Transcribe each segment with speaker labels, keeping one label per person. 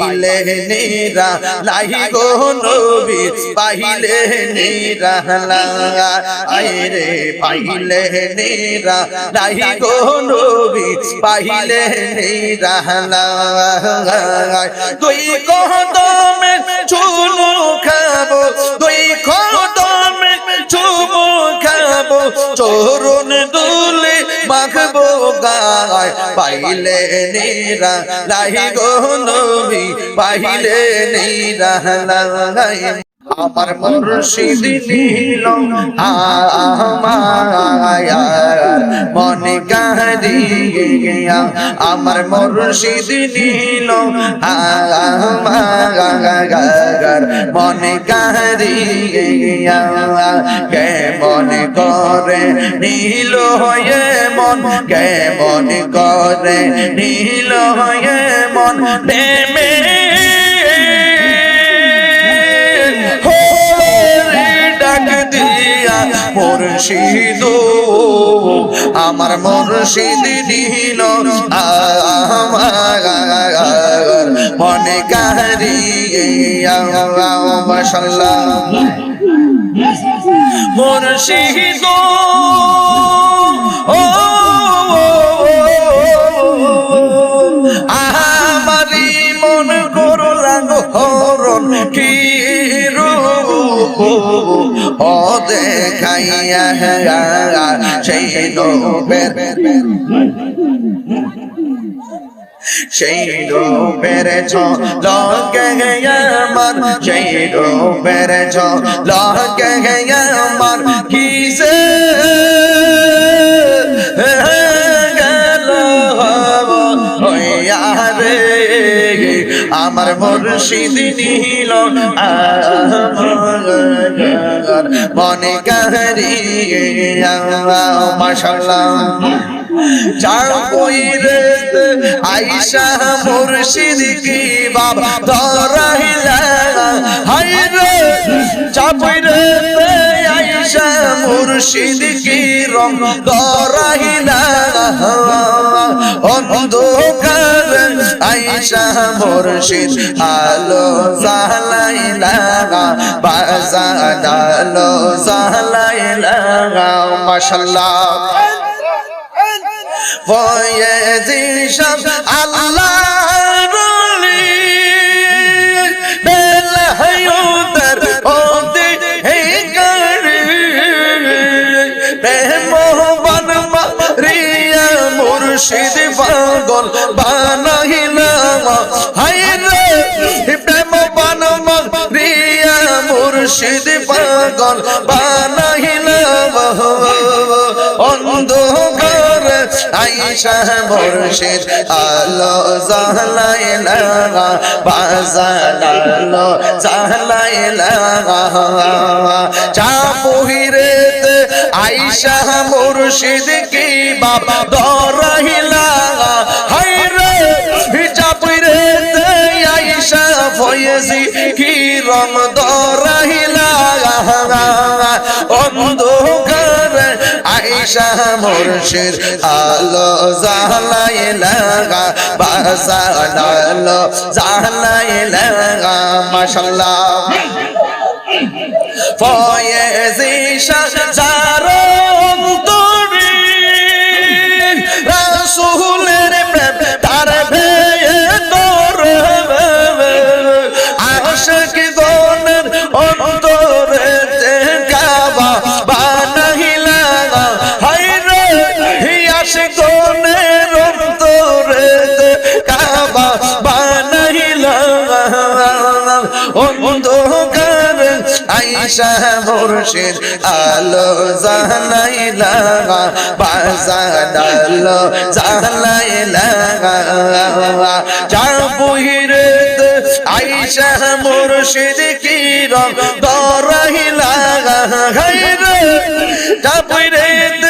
Speaker 1: পাইলে নেরা লাহি গো নবী, পাইলে নেরা আইরে পাইলে নেরা লাহি গো নবী, পাইলে নেরা দুই কদমে চুমু খাব, দুই কদমে চুমু খাব চরণ দুলে মাখবো গায় পাইলে নেরা লাই গো নবী পাইলে নেরা লাই আমার মুর্শিদ নীল আমায়ার মনে কাহিয়া আমার মুর্শিদ নীল আমায়ার মনে কাহিয়া কেমন করে নীল হয়ে মন? কেমন করে নীল হয়ে মন? প্রেমে মুর্শিদ, আমার মুর্শিদ দিল। আমার মনে কাহারিয়া মাশাল্লাহ মুর্শিদ। আমারি মন করলাম হরণ কি রূপ ও দেখাইয়া সেই লোভের সেই রূপের লগে আমার সেই রূপের লগে আমার কিসে আমার মুর্শিদ আমার মনে কাহারিয়া মাশাল্লাহ চাকইরে আইসা মুর্শিদ কি বাবা ধরাইলা? হাই রে চাকইরে আইসা মুর্শিদ কি রং ধরাইলা? আইসা মুর্শিদ, আলো জালাইলা বাজানো জালাইলা মাশাল্লাহ। ফয়েজিশাম আল্লাহ রলি বেলায়ুদার ওদে হে গড়ি প্রেম বনমা রিয়া মুর্শিদ পাগল বানাইলা পাগল বানাইলা অন্ধকার আইসা মুর্শিদ, আলো জালাইলা জালাইলা চাপুহিরে আইসা মুর্শিদ কি বাপ দরাইলা হাই রে আইসা ফয়েজি কি আইসা মুর্শিদ আলো জালাইলা বাজালালো জালাইলা মাশাল্লাহ। ফয়েজি সাজারো অন্ধকার আইসা মুর্শিদ আলো জানাইলা বাজানালো জানাইলা চার বহিরে আইসা মুর্শিদ কি রং দরাইলা গাইরে চাপুরে আইসা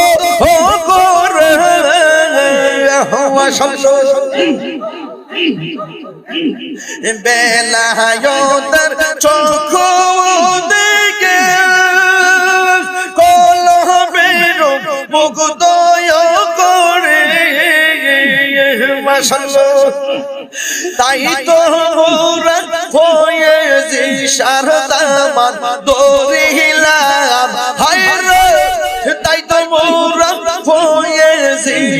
Speaker 1: মাশাআল্লাহ বেলায়তার চোখ দেখে কলবের মুগ্ধ করে। মাশাআল্লাহ তাই তো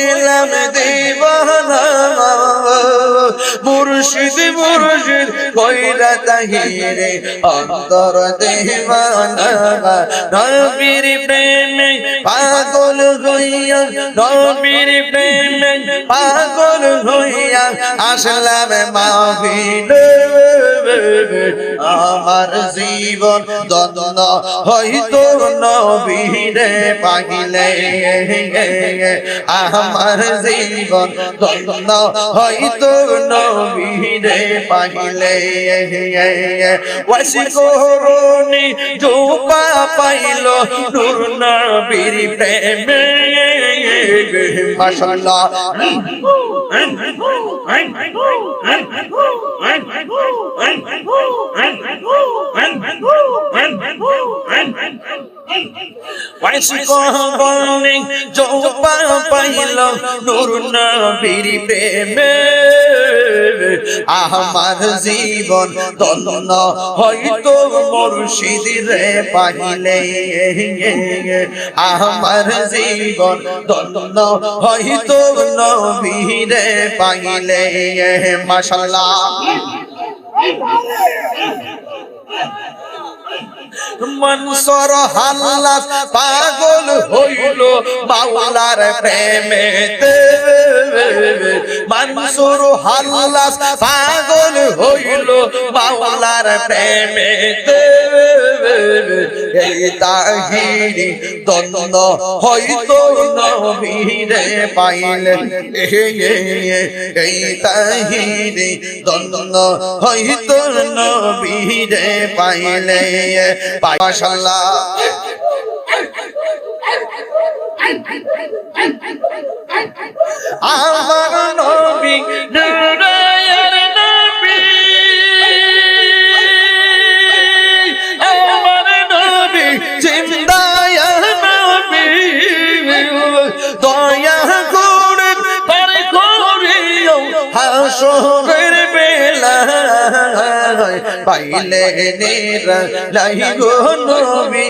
Speaker 1: হইলাম দেওয়ানা মুর্শিদ মুর্শিদ, কইরা তাহিরে, অন্তর দেওয়ানা নবীর প্রেমে পাগল হইয়া, নবীর প্রেমে পাগল হইয়া আসলাম আমার জীবন দন্ন হইতো নবীরে পাগিলে। আমার জীবন দন্ন হইতো নবীরে পাগিলে। ওয়াসি করুনি জোপা পাইল নূর নবীর প্রেমে। মাশাআল্লাহ। পাইল নূর নবীর প্রেমে আমার জীবন তন্ন হয়তো মুর্শিদ রে পাইলে আমার জীবন তন্ন হয়তো নবীরে পাইলে মাশাআল্লাহ মনসর হাল্লা পাগল হইল বাউলার প্রেমেতে। মনসুর হাল্লা পাগল হইল বাউলার প্রেমেতে। এই তাহিরি হয়তো নবীরে এই তাহিরি হয়তো নবীরে পাইলে। আমার জিন্দায়া দয়া করে পার করিও হাসরের বেলা পাইলে নিরা লাই গো নবী